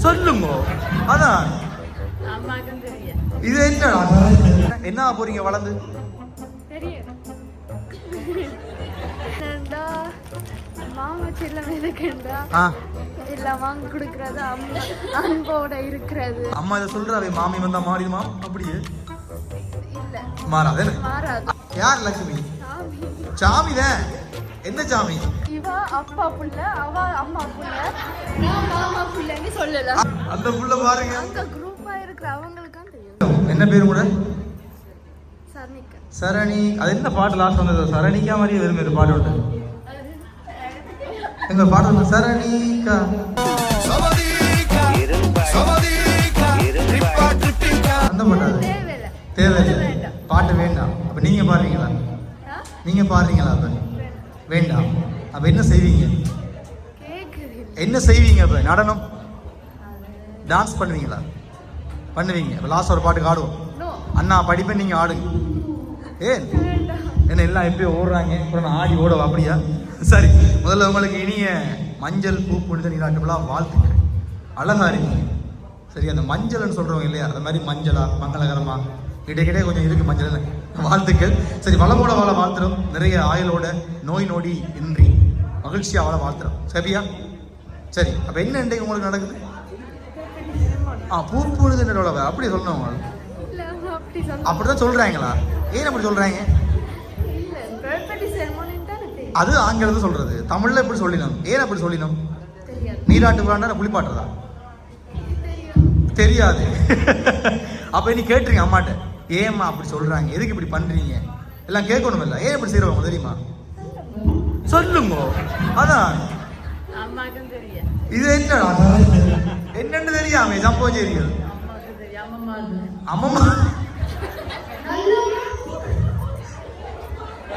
சொல்லுங்க. அதான் இது என்னடா? என்ன போறீங்க வளர்ந்து? மாமா செல்லம் எதுக்குண்டா ஆ. எல்லாம் வாங்கி கொடுக்கறது அம்மா அன்போட இருக்கிறது. அம்மா இதை சொல்றாவே மாமி வந்தா மாறிடுமா? அப்படியே. மாறாது என்ன? யார் லட்சுமி சாமி. சாமி தான். என்ன சாமி இவ அப்பா புள்ள அவ அம்மா புள்ள. நான் மாமா புள்ளன்னு சொல்லலாம் அந்த புள்ள பாருங்க குரூப்பா இருக்கிற தெரியும். என்ன பேர் கூட? சரணி. அது என்ன பாட்டு லாஸ்ட் வந்தது? சரணிக்கா மாதிரியே வெறும் ஒரு பாட்டு உண்டு எங்க பாட்டு வந்து சரணிக்கா. அந்த பாட்டு. தேவையில்ல. பாட்டு வேண்டாம். அப்ப நீங்க பாடுறீங்களா? நீங்க பாடுறீங்களா அப்ப? வேண்டாம். அப்ப என்ன செய்வீங்க? என்ன செய்வீங்க அப்ப? நடனம்? டான்ஸ் பண்ணுவீங்களா? பண்ணுவீங்க. அப்ப லாஸ்ட் ஒரு பாட்டுக்கு ஆடுவோம். அண்ணா படிப்பேன் நீங்க ஆடுங்க. வேண்டாம் என்ன எல்லாம் எப்பயும் ஓடுறாங்க. அப்புறம் நான் ஆடி ஓடவா அப்படியா? சரி. முதல்ல உங்களுக்கு இனிய மஞ்சள் பூ புனித நீராட்டு விழா வாழ்த்துக்கள். அழகா இருக்கீங்க. சரி அந்த மஞ்சள்னு சொல்றவங்க இல்லையா? அந்த மாதிரி மஞ்சளா மங்களகரமா? இடைக்கிடையே கொஞ்சம் இருக்கு மஞ்சள். வாழ்த்துக்கள். சரி வளமோட வாழ வாழ்த்துறோம். நிறைய ஆயுளோட நோய் நொடி இன்றி மகிழ்ச்சியா வாழ வாழ்த்துறோம். சரியா? சரி அப்ப என்ன இன்றைக்கு உங்களுக்கு நடக்குது? ஆ பூ புனித நீரோட அப்படி சொல்லணும் உங்களுக்கு. அப்படிதான் சொல்றாங்களா? ஏன் அப்படி தெரியும். அது ஆங்கிலத்தை சொல்றது. தமிழ்ல எப்படி சொல்லினோம் ஏன் அப்படி சொல்லினோம் நீராட்டு விழாண்டா குளிப்பாட்டுறதா? தெரியாது. அப்ப நீ கேட்டுறீங்க அம்மாட்ட. ஏம்மா அப்படி சொல்றாங்க? எதுக்கு இப்படி பண்றீங்க? எல்லாம் கேட்கணும் இல்ல ஏன் இப்படி செய்யறவங்க தெரியுமா? சொல்லுங்க. அதான். இது என்னடா? என்னன்னு தெரியாம. சம்பவம் அம்மாவுக்கு அம்மம்மா.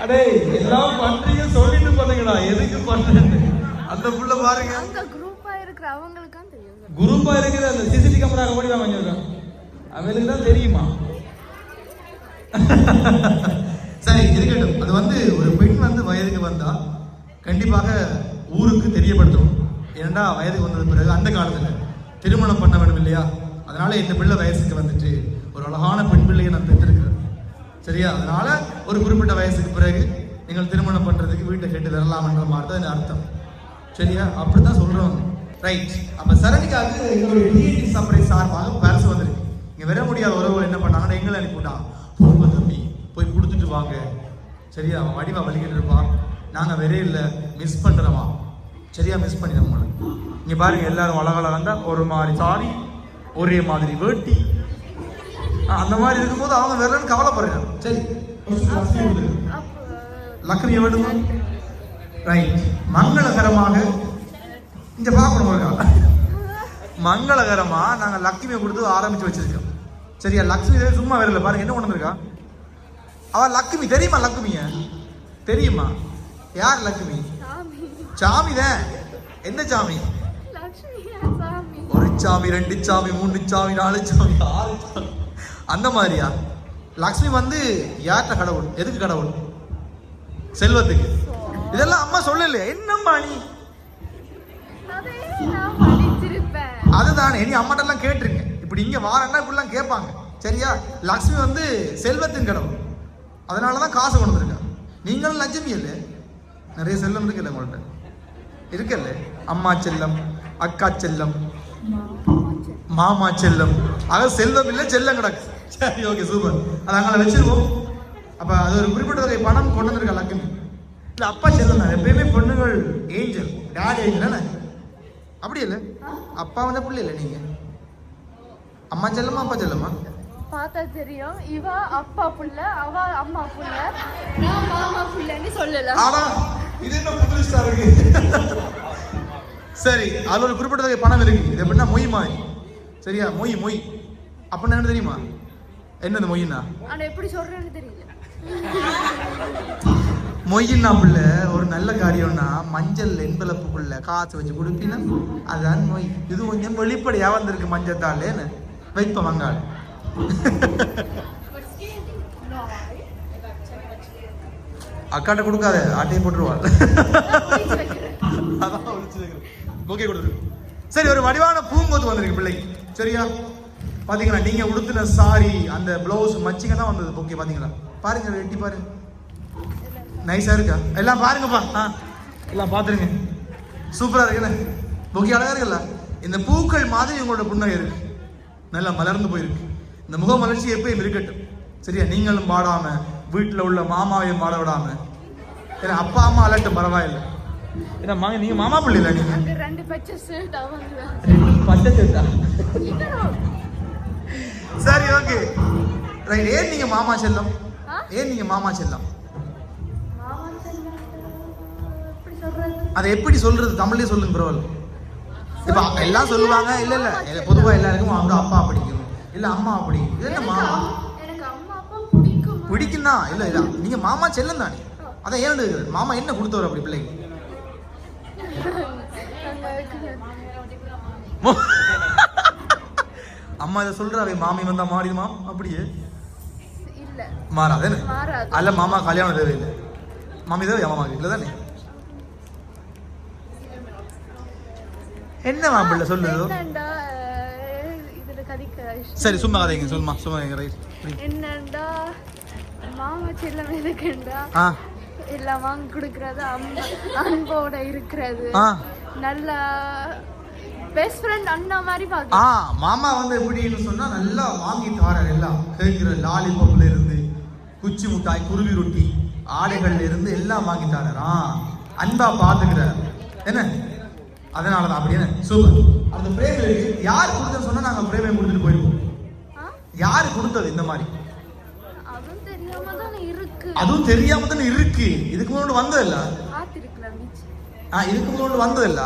அடே எல்லாம் பண்றீங்க சொல்லிட்டு பண்ணுங்கடா எதுக்கு பண்றேன்னு? அந்த புள்ள பாருங்க. குரூப்பா இருக்கிற அவங்களுக்கும் தெரியும். குரூப்பா இருக்கிற அந்த சிசிடி கேமரா ஓடி தான் வாங்கியிருக்கான். அவனுக்கு தான் தெரியுமா? சரி இருக்கட்டும். அது வந்து ஒரு பெண் வந்து வயதுக்கு வந்தால் கண்டிப்பாக ஊருக்கு தெரியப்படுத்தணும் ஏன்னா வயதுக்கு வந்தது பிறகு அந்த காலத்தில் திருமணம் பண்ண வேண்டும் இல்லையா? அதனால இந்த பிள்ளை வயசுக்கு வந்துட்டு ஒரு அழகான பெண் பிள்ளையை நான் பெற்றிருக்கிறேன். சரியா? அதனால ஒரு குறிப்பிட்ட வயசுக்கு பிறகு நீங்கள் திருமணம் பண்ணுறதுக்கு வீட்டை கேட்டு தரலாம்ன்ற மாதிரி தான் அர்த்தம். சரியா? அப்படித்தான் சொல்கிறோம் ரைட் அப்போ சரணிக்காக எங்களுடைய டிஎன்டி சப்பரை சார்பாக பரிசு வந்திருக்கு. இங்கே வர முடியாத உறவுகள் என்ன பண்ணாங்கன்னா எங்களை அனுப்பிவிட்டான் போங்க தம்பி போய் கொடுத்துட்டு வாங்க. சரியா அவன் வடிவா வலிக்கிட்டு இருப்பான். நாங்கள் வரே இல்லை மிஸ் பண்ணுறவா சரியா மிஸ் பண்ணிடுவோம் உங்களுக்கு இங்கே பாருங்க எல்லாரும் அழகழகாக இருந்தால் ஒரு மாதிரி சாரி ஒரே மாதிரி வேட்டி. அந்த மாதிரி இருக்கும்போது அவங்க வரலன்னு கவலைப்படுறாங்க. சரி அப்போ லக்ஷ்மியை ரைட் மங்களகரமாக இந்த பார்க்கணும் மங்களகரமாக நாங்கள் லக்ஷ்மியை கொடுத்து ஆரம்பித்து வச்சுருக்கோம். சரியா லக்ஷ்மி தேவி சும்மா வரல பாருங்க என்ன கொண்டு வந்திருக்கா? அவ லக்ஷ்மி தெரியுமா லக்ஷ்மிய? தெரியுமா? யார் லக்ஷ்மி? சாமி தான். எந்த சாமி? ஒரு சாமி ரெண்டு சாமி மூணு சாமி நாலு சாமி ஆறு சாமி. அந்த மாதிரியா? லக்ஷ்மி வந்து யார்கிட்ட கடவுள்? எதுக்கு கடவுள்? செல்வத்துக்கு. இதெல்லாம் அம்மா சொல்லல என்னம்மா நீ? அதுதானே நீ அம்மாட்ட எல்லாம் கேட்டுருங்க இப்படி இங்க வாரன்னா இப்படிலாம் கேட்பாங்க. சரியா? லக்ஷ்மி வந்து செல்வத்தின் கடவுள். அதனால தான் காசு கொண்டு வந்திருக்கா. நீங்களும் லட்சுமி இல்லை நிறைய செல்லம் இருக்குல்ல உங்கள்கிட்ட இருக்குல்ல? அம்மா செல்லம் அக்கா செல்லம் மாமா செல்லம். ஆக செல்வம் இல்லை செல்லம் கிடக்கு. சரி ஓகே சூப்பர் அது அங்கே வச்சிருவோம். அப்ப அது ஒரு குறிப்பிட்ட தொகை பணம் கொண்டு வந்திருக்கா லக்ஷ்மி? இல்ல அப்பா செல்லம் தான். எப்பயுமே பொண்ணுகள் ஏஞ்சல் டேட் ஏஞ்சல் அப்படி இல்லை? அப்பா வந்த பிள்ளை இல்லை நீங்க? அம்மா செல்லமா அப்பா செல்லமா? பார்த்தா தெரியும். இவ அப்பா புள்ள அவ அம்மா புள்ள. நான் மாமா புள்ளன்னு சொல்லலாம். ஆனா இது என்ன புதுசா இருக்கு? சரி அதுல ஒரு குறிப்பிட்ட தொகை பணம் இருக்கு. இது எப்படின்னா மொய் மாதிரி சரியா? மொய் மொய். அப்படின்னு என்ன தெரியுமா? என்னது மொய்னா ஆனா எப்படி சொல்றேன்னு தெரியல. மொய்யின்னா புள்ள ஒரு நல்ல காரியம்னா மஞ்சள் என்பலப்புக்குள்ள காசு வச்சு கொடுப்பினா அதான் மொய். இது கொஞ்சம் வெளிப்படையா வந்திருக்கு மஞ்சத்தாலேன்னு வைப்ப மங்காள் அக்காட்ட கொடுக்காத ஆட்டையை போட்டுருவாள். ஓகே கொடுத்துரு. சரி ஒரு வடிவான பூங்கோத்து வந்திருக்கு பிள்ளைக்கு சரியா? பாத்தீங்களா? நீங்க உடுத்தின சாரி அந்த பிளவுஸ் மச்சிங்க தான் வந்தது. ஓகே பாத்தீங்களா? பாருங்க வெட்டி பாருங்க நைஸா இருக்கா? எல்லாம் பாருங்கப்பா. ஆ எல்லாம் பாத்துருங்க. சூப்பரா இருக்குல்ல ஓகே அழகா இருக்குல்ல? இந்த பூக்கள் மாதிரி உங்களோட புன்னகை இருக்கு. நல்லா மலர்ந்து போயிருக்கு. இந்த முக மலர்ச்சி எப்பயும் இருக்கட்டும். சரியா? நீங்களும் பாடாம வீட்டுல உள்ள மாமாவையும் பாட விடாம. ஏன்னா அப்பா அம்மா அலட்டும் பரவாயில்லை. ஏன்னா மா- நீங்க மாமா பிள்ளை இல்லை நீங்க? ரெண்டு பச்சை ஷர்ட் அவங்க பச்சை சேர்த்தா சரி ஓகே. ரைட் ஏன் நீங்க மாமா செல்லம்? ஏன் நீங்க மாமா செல்லம்? அதை எப்படி சொல்றது? தமிழ்லயே சொல்லுங்க பரவாயில்ல இப்ப எல்லாம் சொல்லுவாங்க இல்ல இல்ல. இல்ல, பொதுவா எல்லாருக்கும் அவங்க அப்பா பிடிக்கும். இல்ல அம்மா பிடிக்கும். இது என்ன மாமா? பிடிக்கும் தான் இல்ல இல்ல. நீங்க மாமா செல்லம் தானே? அதான் ஏன்? மாமா என்ன கொடுத்தவர் அப்படி இருக்குது. அம்மா இதை சொல்றாவே மாமி வந்தா மாறிடுமா? அப்படியே? மாறாதே அல்ல மாமா கல்யாணம் தேவையில்லை. மாமி தேவை மாமா இல்லை தானே என்ன மாப்பிள்ள சொல்லுது. சரி சும்மா கதைங்க சொல்லுமா சும்மா ரைட் என்னண்டா மாமா செல்லம் எதுக்குண்டா? ஆ. எல்லாம் வாங்கி கொடுக்கறது அன்போட இருக்கிறது. ஆ. நல்ல பெஸ்ட் ஃப்ரெண்ட் அண்ணா மாதிரி ஆ பாக்க மாமா வந்து எப்படின்னு சொன்னா நல்லா வாங்கி தராரு எல்லாம். கேட்கிற லாலிபப்ல இருந்து குச்சி முட்டாய் குருவி ரொட்டி ஆடைகள்ல இருந்து எல்லாம் வாங்கி தராரு. ஆ அன்பா பாத்துக்கிறார் என்ன? அதனால தான் அப்படி என்ன? சூப்பர் அந்த பிரேம் யார் கொடுத்தது சொன்னா நாங்க பிரேமை கொடுத்துட்டு போயிருவோம் யார் கொடுத்தது இந்த மாதிரி? அதுவும் தெரியாம தானே இருக்கு. இதுக்கு முன்னாடி வந்ததில்ல? பார்த்திருக்கலாம் மிச்சு. ஆ இதுக்கு முன்னாடி வந்ததில்ல?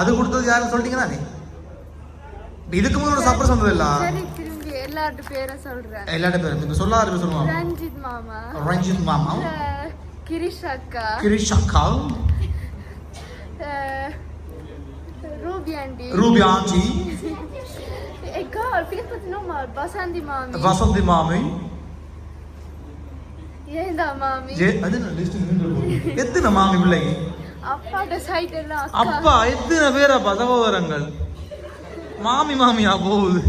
அது கொடுத்தது யாருன்னு சொல்லிட்டீங்க தானே இதுக்கு முன்னாடி சர்ப்ரைஸ் வந்ததில்ல? சரி திரும்பி எல்லார்ட்டு பேரை சொல்றேன். எல்லாட்ட பேரும் இப்ப சொல்லாத பேர் சொல்லுவாங்க ரஞ்சித் மாமா. ரஞ்சித் மாமா. கிரிஷ் அக்கா. கிரிஷ் அக்கா. அஹ், ரூபி ஆண்டி ரூபி ஆண்டி ஏக்கா fica continua பசந்தி மாமி வசந்தி மாமி ஏந்தா மாமி அது லிஸ்ட் எத்தனை மாமி பிள்ளைக்கு அப்பாட்ட சைட் எல்லாம் அப்பா எத்தனை பேரப்பா சகோதரங்கள் மாமி மாமியா போகுது.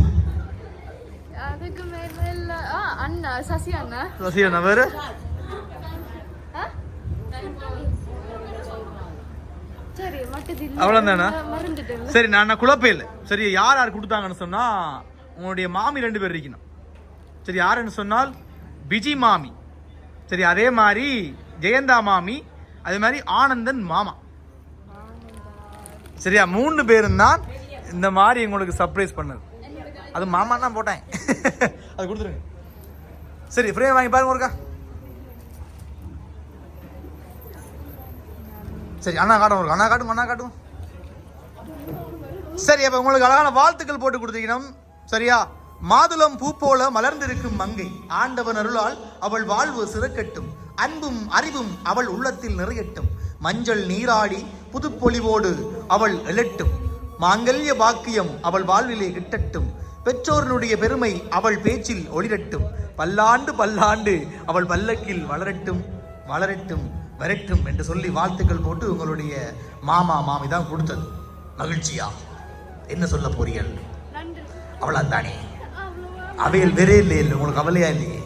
அதுக்கு மேல இல்ல. ஆ அண்ணா. சசி அண்ணா வேற? மறந்துட்டேன். சரி நான் நான் குழப்பே இல்லை. சரி யார் யார் கொடுத்தாங்கன்னு சொன்னா உங்களுடைய மாமி ரெண்டு பேர் இருக்கணும். சரி யாருன்னு சொன்னால் பிஜி மாமி. சரி அதே மாதிரி ஜெயந்தா மாமி அதே மாதிரி ஆனந்தன் மாமா. சரியா? மூணு பேரும் தான் இந்த மாதிரி உங்களுக்கு சர்ப்ரைஸ் பண்ணது. அது மாமா தான் போட்டேன். அது கொடுத்துருங்க. சரி ஃப்ரேம் வாங்கி பாருங்க ஒருக்கா சரி அண்ணா காட்டும் ஒரு அண்ணா காட்டும் அண்ணா காட்டும் சரி அப்ப உங்களுக்கு அழகான வாழ்த்துக்கள் போட்டு கொடுத்தீங்கன்னா சரியா? மாதுளம் பூ போல மலர்ந்திருக்கும் மங்கை. ஆண்டவன் அருளால் அவள் வாழ்வு சிறக்கட்டும். அன்பும் அறிவும் அவள் உள்ளத்தில் நிறையட்டும். மஞ்சள் நீராடி புதுப்பொலிவோடு அவள் எழட்டும். மாங்கல்ய பாக்கியம் அவள் வாழ்விலே கிட்டட்டும். பெற்றோர்களுடைய பெருமை அவள் பேச்சில் ஒளிரட்டும். பல்லாண்டு பல்லாண்டு அவள் பல்லக்கில் வளரட்டும் வளரட்டும். வரட்டும் என்று சொல்லி வாழ்த்துக்கள் போட்டு உங்களுடைய மாமா மாமி தான் கொடுத்தது. மகிழ்ச்சியா? என்ன சொல்ல போறீர்கள்? அவ்வளோ தானே அவையில் வெறே இல்லை இல்லை உங்களுக்கு அவலையா இல்லையே?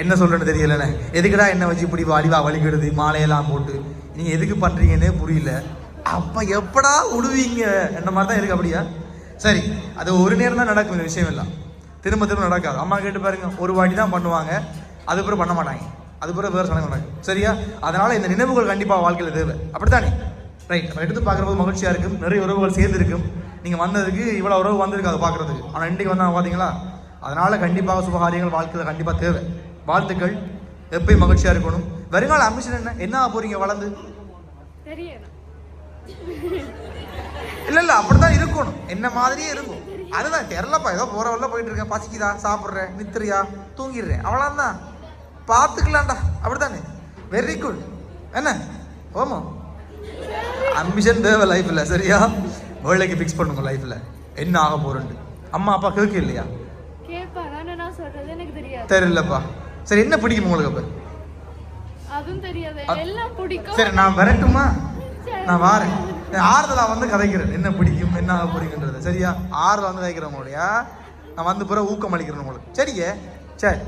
என்ன சொல்றேன்னு தெரியலண்ணே. எதுக்குடா என்ன வச்சு இப்படி வலிவா வலிக்கிறது மாலையெல்லாம் போட்டு? நீங்க எதுக்கு பண்றீங்கன்னே புரியல. அப்ப எப்படா உடுவீங்க? என்ன மாதிரி தான் இருக்கு அப்படியா? சரி அது ஒரு நேரம் தான் நடக்கும் இந்த விஷயம் எல்லாம். திரும்ப திரும்ப நடக்காது. அம்மா கேட்டு பாருங்க ஒரு வாட்டி தான் பண்ணுவாங்க. அது பிறகு பண்ண மாட்டாங்க. அது பிறகு வேறு சடங்கு நடக்கும். சரியா? அதனால இந்த நினைவுகள் கண்டிப்பா வாழ்க்கையில தேவை. அப்படித்தானே? ரைட் நம்ம எடுத்து பார்க்குறது மகிழ்ச்சியா இருக்கும். நிறைய உறவுகள் சேர்ந்து இருக்கும். நீங்க வந்ததுக்கு இவ்வளவு உறவு வந்திருக்கு அதை பார்க்கறதுக்கு. ஆனா இன்றைக்கு வந்தாங்க பாத்தீங்களா அதனால கண்டிப்பாக சுபகாரியங்கள் வாழ்க்கையில கண்டிப்பா தேவை. வாழ்த்துக்கள். எப்பயும் மகிழ்ச்சியா இருக்கணும். வருங்கால அம்பிஷன் என்ன? என்ன ஆக போறீங்க வளர்ந்து? இல்ல இல்ல. அப்படிதான் இருக்கணும். என்ன மாதிரியே இருக்கும். அதுதான். தெரியலப்பா. ஏதோ போற வரல போயிட்டு இருக்கேன். பசிக்குதா? சாப்பிட்றேன். நித்திரியா? தூங்கிடுறேன். அவ்வளோதான் பார்த்துக்கலாம்டா. அப்படித்தானே? வெரி குட் என்ன? ஓமோ? அம்பிஷன் தேவை லைஃப்ல சரியா? வேலைக்கு ஃபிக்ஸ் பண்ணுங்க லைஃப்ல என்ன ஆக போறேன்ட்டு. அம்மா அப்பா கேட்க இல்லையா? தெரியலப்பா. சரி என்ன பிடிக்கும் உங்களுக்கு அப்ப? அதுவும் தெரியாது. அ- எல்லாம் பிடிக்கும். சரி நான் வரட்டுமா? நான் வாரேன். ஆறுதலா வந்து கதைக்கிறேன். என்ன பிடிக்கும் என்ன பிடிக்குன்றது சரியா? ஆறுதலா வந்து கதைக்கிறேன் உங்களுடைய. நான் வந்து பிறகு ஊக்கம் அளிக்கிறேன் உங்களுக்கு. சரியே? சரி.